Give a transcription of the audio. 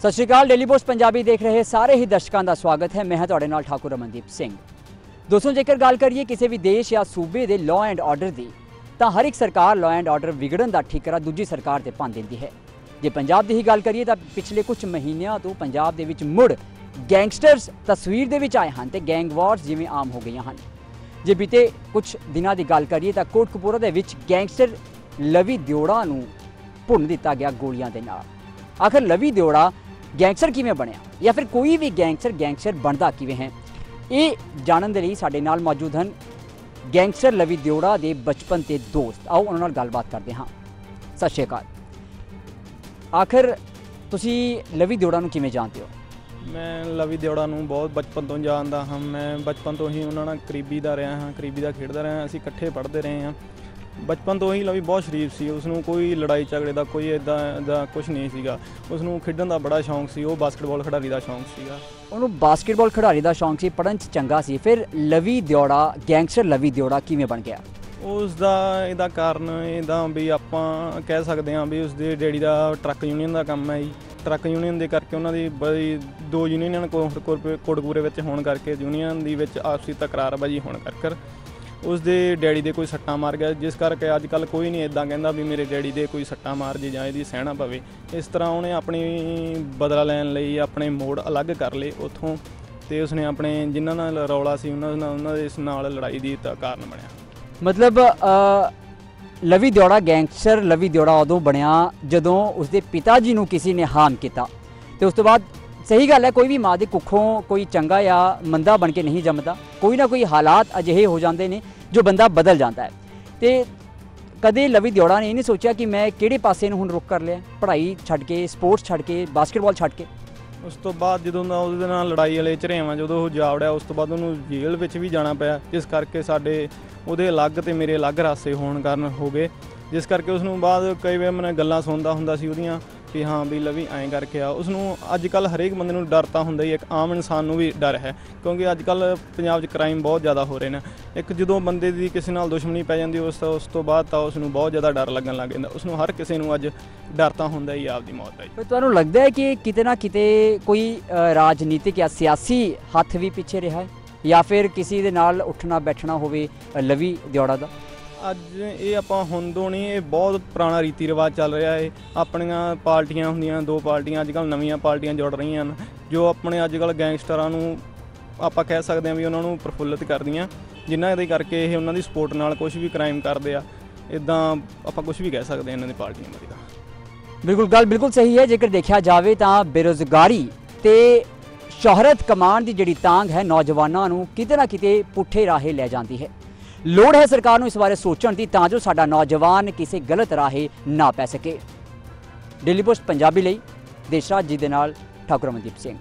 ਸਤਿ ਸ਼੍ਰੀ ਅਕਾਲ ਡੇਲੀ ਪੋਸਟ ਪੰਜਾਬੀ ਦੇਖ ਰਹੇ ਸਾਰੇ ਹੀ ਦਰਸ਼ਕਾਂ ਦਾ ਸਵਾਗਤ ਹੈ। ਮੈਂ ਹਾਂ ਤੁਹਾਡੇ ਨਾਲ ਠਾਕੁਰ ਅਮਨਦੀਪ ਸਿੰਘ। ਦੋਸਤੋ, ਜੇਕਰ ਗੱਲ ਕਰੀਏ ਕਿਸੇ ਵੀ ਦੇਸ਼ ਜਾਂ ਸੂਬੇ ਦੇ ਲਾਅ ਐਂਡ ਆਰਡਰ ਦੀ, ਤਾਂ ਹਰ ਇੱਕ ਸਰਕਾਰ ਲਾਅ ਐਂਡ ਆਰਡਰ ਵਿਗੜਨ ਦਾ ਠਿਕਰਾ ਦੂਜੀ ਸਰਕਾਰ ਤੇ ਭੰਨ ਦਿੰਦੀ ਹੈ। ਜੇ ਪੰਜਾਬ ਦੀ ਹੀ ਗੱਲ ਕਰੀਏ ਤਾਂ ਪਿਛਲੇ ਕੁਝ ਮਹੀਨਿਆਂ ਤੋਂ ਪੰਜਾਬ ਦੇ ਵਿੱਚ ਮੁੜ ਗੈਂਗਸਟਰਸ ਤਸਵੀਰ ਦੇ ਵਿੱਚ ਆਏ ਹਨ ਤੇ ਗੈਂਗ ਵਾਰਸ ਜਿਵੇਂ ਆਮ ਹੋ ਗਈਆਂ ਹਨ। ਜੇ ਬੀਤੇ ਕੁਝ ਦਿਨਾਂ ਦੀ ਗੱਲ ਕਰੀਏ ਤਾਂ ਕੋਟਕਪੂਰਾ ਦੇ ਵਿੱਚ ਗੈਂਗਸਟਰ ਲਵੀ ਦਿਓੜਾ ਨੂੰ ਭੁੰਨ ਦਿੱਤਾ ਗਿਆ ਗੋਲੀਆਂ ਦੇ ਨਾਲ। ਆਖਰ ਲਵੀ ਦਿਓੜਾ ਗੈਂਗਸਟਰ ਕਿਵੇਂ ਬਣਿਆ? ਜਾਂ ਫਿਰ ਕੋਈ ਵੀ ਗੈਂਗਸਟਰ ਗੈਂਗਸਟਰ ਬਣਦਾ ਕਿਵੇਂ ਹੈ? ਇਹ ਜਾਣਨ ਦੇ ਲਈ ਸਾਡੇ ਨਾਲ ਮੌਜੂਦ ਹਨ ਗੈਂਗਸਟਰ ਲਵੀ ਦਿਓੜਾ ਦੇ ਬਚਪਨ 'ਤੇ ਦੋਸਤ। ਆਓ ਉਹਨਾਂ ਨਾਲ ਗੱਲਬਾਤ ਕਰਦੇ ਹਾਂ। ਸਤਿ ਸ਼੍ਰੀ ਅਕਾਲ। ਆਖਰ ਤੁਸੀਂ ਲਵੀ ਦਿਓੜਾ ਨੂੰ ਕਿਵੇਂ ਜਾਣਦੇ ਹੋ? ਮੈਂ ਲਵੀ ਦਿਓੜਾ ਨੂੰ ਬਹੁਤ ਬਚਪਨ ਤੋਂ ਜਾਣਦਾ ਹਾਂ। ਮੈਂ ਬਚਪਨ ਤੋਂ ਹੀ ਉਹਨਾਂ ਨਾਲ ਕਰੀਬੀ ਦਾ ਰਿਹਾ ਹਾਂ, ਕਰੀਬੀ ਦਾ ਖੇਡਦਾ ਰਿਹਾ ਅਸੀਂ ਇਕੱਠੇ ਪੜ੍ਹਦੇ ਰਹੇ ਹਾਂ। ਬਚਪਨ ਤੋਂ ਹੀ ਲਵੀ ਬਹੁਤ ਸ਼ਰੀਫ ਸੀ। ਉਸ ਨੂੰ ਕੋਈ ਲੜਾਈ ਝਗੜੇ ਦਾ ਕੋਈ ਇਦਾਂ ਦਾ ਕੁਝ ਨਹੀਂ ਸੀਗਾ। ਉਸ ਨੂੰ ਖੇਡਣ ਦਾ ਬੜਾ ਸ਼ੌਂਕ ਸੀ। ਉਹ ਬਾਸਕਟਬਾਲ ਖਿਡਾਰੀ ਦਾ ਸ਼ੌਂਕ ਸੀਗਾ। ਉਹਨੂੰ ਬਾਸਕਟਬਾਲ ਖਿਡਾਰੀ ਦਾ ਸ਼ੌਂਕ ਸੀ ਪੜ੍ਹਨ ਚ ਚੰਗਾ ਸੀ। ਫਿਰ ਲਵੀ ਦਿਓੜਾ ਗੈਂਗਸਟਰ ਲਵੀ ਦਿਓੜਾ ਕਿਵੇਂ ਬਣ ਗਿਆ? ਉਸ ਦਾ ਇਹਦਾ ਕਾਰਨ ਇਹਦਾ ਵੀ ਆਪਾਂ ਕਹਿ ਸਕਦੇ ਹਾਂ ਵੀ ਉਸ ਦੇ ਡੈਡੀ ਦਾ ਟਰੱਕ ਯੂਨੀਅਨ ਦਾ ਕੰਮ ਹੈ ਜੀ। ਟਰੱਕ ਯੂਨੀਅਨ ਦੇ ਕਰਕੇ ਉਹਨਾਂ ਦੀ ਬੜੀ ਦੋ ਯੂਨੀਅਨਾਂ ਕੋਟਕਪੂਰੇ ਵਿੱਚ ਹੋਣ ਕਰਕੇ ਯੂਨੀਅਨ ਦੀ ਵਿੱਚ ਆਪਸੀ ਤਕਰਾਰਬਾਜੀ ਹੋਣ ਕਰਕੇ ਉਸ ਦੇ ਡੈਡੀ ਦੇ ਕੋਈ ਸੱਟਾਂ ਮਾਰ ਗਿਆ, ਜਿਸ ਕਰਕੇ ਅੱਜ ਕੱਲ ਕੋਈ ਨਹੀਂ ਇਦਾਂ ਕਹਿੰਦਾ ਵੀ ਮੇਰੇ ਡੈਡੀ ਦੇ ਕੋਈ ਸੱਟਾਂ ਮਾਰ ਜੇ ਜਾਂ ਇਹਦੀ ਸਹਿਣਾ ਪਵੇ। ਇਸ ਤਰ੍ਹਾਂ ਉਹਨੇ ਆਪਣੀ ਬਦਲਾ ਲੈਣ ਲਈ ਆਪਣੇ ਮੋੜ ਅਲੱਗ ਕਰ ਲਏ ਉਥੋਂ ਤੇ ਉਸਨੇ ਆਪਣੇ ਜਿਨ੍ਹਾਂ ਨਾਲ ਰੌਲਾ ਸੀ, ਉਹਨਾਂ ਨਾਲ, ਉਹਨਾਂ ਦੇ ਇਸ ਨਾਲ ਲੜਾਈ ਦੀ ਤਾਂ ਕਾਰਨ ਬਣਿਆ। ਮਤਲਬ ਲਵੀ ਦਿਓੜਾ ਗੈਂਗਸਟਰ ਲਵੀ ਦਿਓੜਾ ਉਦੋਂ ਬਣਿਆ ਜਦੋਂ ਉਸਦੇ ਪਿਤਾ ਜੀ ਨੂੰ ਕਿਸੇ ਨੇ ਹਾਰਮ ਕੀਤਾ। ਤੇ ਉਸ ਤੋਂ ਬਾਅਦ ਸਹੀ ਗੱਲ ਹੈ, ਕੋਈ ਵੀ ਮਾਂ ਦੇ ਕੁੱਖੋਂ ਕੋਈ ਚੰਗਾ ਜਾਂ ਮੰਦਾ ਬਣ ਕੇ ਨਹੀਂ ਜੰਮਦਾ। ਕੋਈ ਨਾ ਕੋਈ ਹਾਲਾਤ ਅਜਿਹੇ ਹੋ ਜਾਂਦੇ ਨੇ ਜੋ ਬੰਦਾ ਬਦਲ ਜਾਂਦਾ ਹੈ। ਤੇ ਕਦੇ ਲਵੀ ਦਿਓੜਾ ਨੇ ਇਹ ਨਹੀਂ ਸੋਚਿਆ ਕਿ ਮੈਂ ਕਿਹੜੇ ਪਾਸੇ ਨੂੰ ਹੁਣ ਰੁਕ ਕਰ ਲਿਆ, ਪੜ੍ਹਾਈ ਛੱਡ ਕੇ, ਸਪੋਰਟਸ ਛੱਡ ਕੇ, ਬਾਸਕਟਬਾਲ ਛੱਡ ਕੇ? ਉਸ ਤੋਂ ਬਾਅਦ ਜਦੋਂ ਦਾ ਉਹਦੇ ਨਾਲ ਲੜਾਈ ਵਾਲੇ ਝਰੇਵਾਂ ਜਦੋਂ ਉਹ ਜਾਵੜਿਆ, ਉਸ ਤੋਂ ਬਾਅਦ ਉਹਨੂੰ ਜੇਲ੍ਹ ਵਿੱਚ ਵੀ ਜਾਣਾ ਪਿਆ, ਜਿਸ ਕਰਕੇ ਸਾਡੇ ਉਹਦੇ ਅਲੱਗ ਤੇ ਮੇਰੇ ਅਲੱਗ ਰਾਸੇ ਹੋਣ ਕਾਰਨ ਹੋ ਗਏ। ਜਿਸ ਕਰਕੇ ਉਸ ਨੂੰ ਬਾਅਦ ਕਈ ਵਾਰ ਮੈਂ ਗੱਲਾਂ ਸੁਣਦਾ ਹੁੰਦਾ ਸੀ ਉਹਦੀਆਂ ਕਿ ਹਾਂ ਵੀ ਲਵੀ, ਐਂ ਕਰਕੇ ਆ। ਉਸ ਨੂੰ ਅੱਜ ਕੱਲ ਹਰੇਕ ਬੰਦੇ ਨੂੰ ਡਰ ਤਾਂ ਹੁੰਦਾ ਹੀ ਇੱਕ ਆਮ ਇਨਸਾਨ ਨੂੰ ਵੀ ਡਰ ਹੈ, ਕਿਉਂਕਿ ਅੱਜ ਕੱਲ ਪੰਜਾਬ 'ਚ ਕ੍ਰਾਈਮ ਬਹੁਤ ਜ਼ਿਆਦਾ ਹੋ ਰਹੇ ਨੇ। ਇੱਕ ਜਦੋਂ ਬੰਦੇ ਦੀ ਕਿਸੇ ਨਾਲ ਦੁਸ਼ਮਣੀ ਪੈ ਜਾਂਦੀ, ਉਸ ਉਸ ਤੋਂ ਬਾਅਦ ਤਾਂ ਉਸ ਨੂੰ ਬਹੁਤ ਜ਼ਿਆਦਾ ਡਰ ਲੱਗਣ ਲੱਗ ਜਾਂਦਾ। ਉਸ ਨੂੰ ਹਰ ਕਿਸੇ ਨੂੰ ਅੱਜ ਡਰ ਤਾਂ ਹੁੰਦਾ ਹੀ ਆਪਦੀ ਮੌਤ ਦਾ ਹੀ। ਪਰ ਤੁਹਾਨੂੰ ਲੱਗਦਾ ਹੈ ਕਿ ਕਿਤੇ ਨਾ ਕਿਤੇ ਕੋਈ ਰਾਜਨੀਤਿਕ ਜਾਂ ਸਿਆਸੀ ਹੱਥ ਵੀ ਪਿੱਛੇ ਰਿਹਾ ਹੈ? ਜਾਂ ਫਿਰ ਕਿਸੇ ਦੇ ਨਾਲ ਉੱਠਣਾ ਬੈਠਣਾ ਹੋਵੇ ਲਵੀ ਦਿਓੜਾ ਦਾ? ਅੱਜ ਇਹ ਆਪਾਂ ਹੁਣ ਤੋਂ ਨਹੀਂ, ਇਹ ਬਹੁਤ ਪੁਰਾਣਾ ਰੀਤੀ ਰਿਵਾਜ ਚੱਲ ਰਿਹਾ ਹੈ ਆਪਣੀਆਂ ਪਾਰਟੀਆਂ ਹੁੰਦੀਆਂ, ਦੋ ਪਾਰਟੀਆਂ ਅੱਜ ਕੱਲ ਨਵੀਆਂ ਪਾਰਟੀਆਂ ਜੁੜ ਰਹੀਆਂ ਹਨ, ਜੋ ਆਪਣੇ ਅੱਜ ਕੱਲ ਗੈਂਗਸਟਰਾਂ ਨੂੰ ਆਪਾਂ ਕਹਿ ਸਕਦੇ ਹਾਂ ਵੀ ਉਹਨਾਂ ਨੂੰ ਪ੍ਰਫੁੱਲਿਤ ਕਰਦੀਆਂ, ਜਿਨ੍ਹਾਂ ਦੇ ਕਰਕੇ ਇਹ ਉਹਨਾਂ ਦੀ ਸਪੋਰਟ ਨਾਲ ਕੁਝ ਵੀ ਕ੍ਰਾਈਮ ਕਰਦੇ ਆ। ਇਦਾਂ ਆਪਾਂ ਕੁਝ ਵੀ ਕਹਿ ਸਕਦੇ ਹਾਂ ਇਹਨਾਂ ਦੀ ਪਾਰਟੀਆਂ ਬਾਰੇ ਤਾਂ। ਬਿਲਕੁਲ, ਗੱਲ ਬਿਲਕੁਲ ਸਹੀ ਹੈ। ਜੇਕਰ ਦੇਖਿਆ ਜਾਵੇ ਤਾਂ ਬੇਰੋਜ਼ਗਾਰੀ ਤੇ ਸ਼ੋਹਰਤ ਕਮਾਉਣ ਦੀ ਜਿਹੜੀ ਤਾਂਗ ਹੈ, ਨੌਜਵਾਨਾਂ ਨੂੰ ਕਿਤੇ ਨਾ ਕਿਤੇ ਪੁੱਠੇ ਰਾਹੇ ਲੈ ਜਾਂਦੀ ਹੈ। ਲੋੜ ਹੈ ਸਰਕਾਰ ਨੂੰ ਇਸ ਬਾਰੇ ਸੋਚਣ ਦੀ ਤਾਂ ਜੋ ਸਾਡਾ ਨੌਜਵਾਨ ਕਿਸੇ ਗਲਤ ਰਾਹੇ ਨਾ ਪੈ ਸਕੇ। ਡੇਲੀ ਪੋਸਟ ਪੰਜਾਬੀ ਲਈ ਦੇਸ਼ਰਾਜ ਜੀ ਦੇ ਨਾਲ ਠਾਕੁਰ ਅਮਨਦੀਪ ਸਿੰਘ।